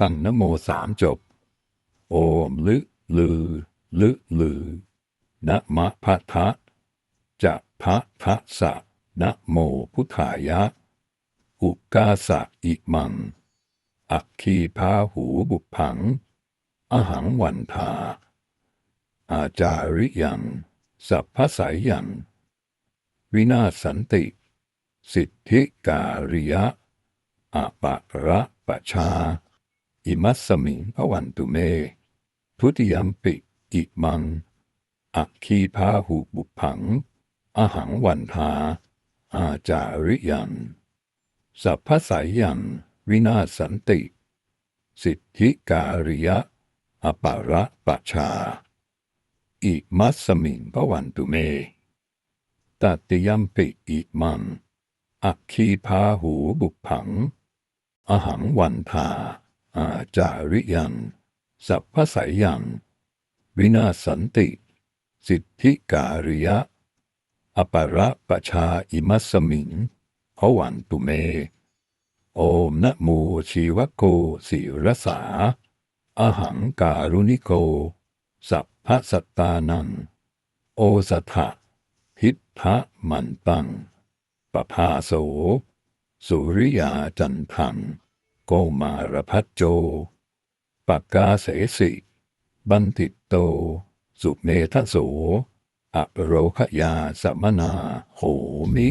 ตั้งนโมสามจบ โอมลึลือลึลือนะมะพะทะจะพะทะสะนะโมพุทธายะ อุกาสะอิมัง อักขีพาหูบุพัง อหังวันทา อาจาริยัง สัพพสายยัง วินาศสันติ สิทธิการิยะอปะระปะชา อิมัสสมิงพวันตุเม ทุติยมปิอิมัง อัคคีพาหุบุพัง อหังวันทาอาจาริยัน สัพพสายยัน วินาศสันติ สิทธิการิยะ อปาระปะชา อิมัสสมิงพวันตุเมตัติยมปิอิมัง อัคคีพาหูบุพัง อหังวันทา อาจาริยัน สัพพสายยัน วินาศสันติ สิทธิการิยะ อปาระปะชาอิมัสมิงพวันตุเม โอมนะโมชีวโกสิรสา อหังการุณิโก สัพพสัตตานัง โอสถะหิทธะมันตังปภาโส สุริยาจันทัง โกมารพัจโจ ปากกาเสสิ บันติตโต สุเมทะโสอโรคยาสัมมนาโหมิ